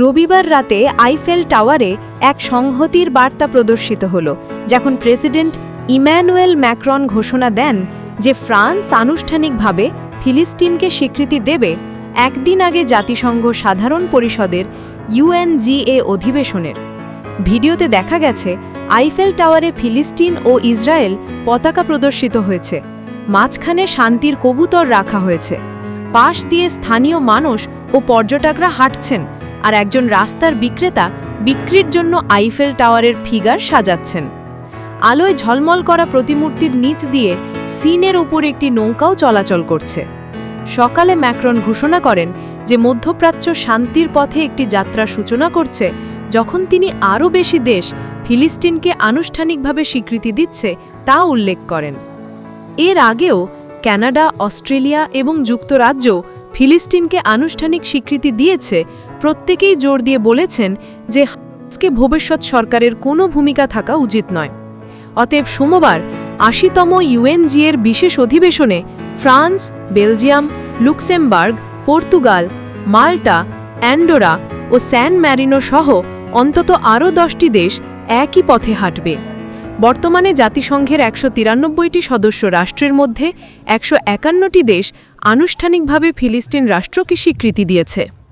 রবিবার রাতে আইফেল টাওয়ারে এক সংহতির বার্তা প্রদর্শিত হল, যখন প্রেসিডেন্ট ইম্যানুয়েল ম্যাক্রন ঘোষণা দেন যে ফ্রান্স আনুষ্ঠানিকভাবে ফিলিস্তিনকে স্বীকৃতি দেবে একদিন আগে জাতিসংঘ সাধারণ পরিষদের ইউএনজিএ অধিবেশনের। ভিডিওতে দেখা গেছে, আইফেল টাওয়ারে ফিলিস্তিন ও ইসরায়েল পতাকা প্রদর্শিত হয়েছে, মাঝখানে শান্তির কবুতর রাখা হয়েছে, পাশ দিয়ে স্থানীয় মানুষ ও পর্যটকরা হাঁটছেন। আর একজন রাস্তার বিক্রেতা বিক্রির জন্য আইফেল টাওয়ারের ফিগার সাজাচ্ছেন। আলোয় ঝলমল করা প্রতিমূর্তির নিচ দিয়ে সিনের উপর একটি নৌকাও চলাচল করছে। সকালে ম্যাক্রন ঘোষণা করেন যে মধ্যপ্রাচ্য শান্তির পথে একটি যাত্রা সূচনা করছে, যখন তিনি আরও বেশি দেশ ফিলিস্তিনকে আনুষ্ঠানিকভাবে স্বীকৃতি দিচ্ছে তা উল্লেখ করেন। এর আগেও কানাডা অস্ট্রেলিয়া এবং যুক্তরাজ্য ফিলিস্তিনকে আনুষ্ঠানিক স্বীকৃতি দিয়েছে, প্রত্যেকেই জোর দিয়ে বলেছেন যে হামাসকে ভবিষ্যৎ সরকারের কোনো ভূমিকা থাকা উচিত নয়। অতএব সোমবার আশিতম ইউএনজি এর বিশেষ অধিবেশনে France, Belgium, Luxembourg, Portugal, Malta, Andorra ও স্যান ম্যারিনো সহ অন্তত আরও দশটি দেশ একই পথে হাঁটবে। বর্তমানে জাতিসংঘের একশো তিরানব্বইটি সদস্য রাষ্ট্রের মধ্যে একশো একান্নটি দেশ আনুষ্ঠানিকভাবে ফিলিস্তিন রাষ্ট্রকে স্বীকৃতি দিয়েছে।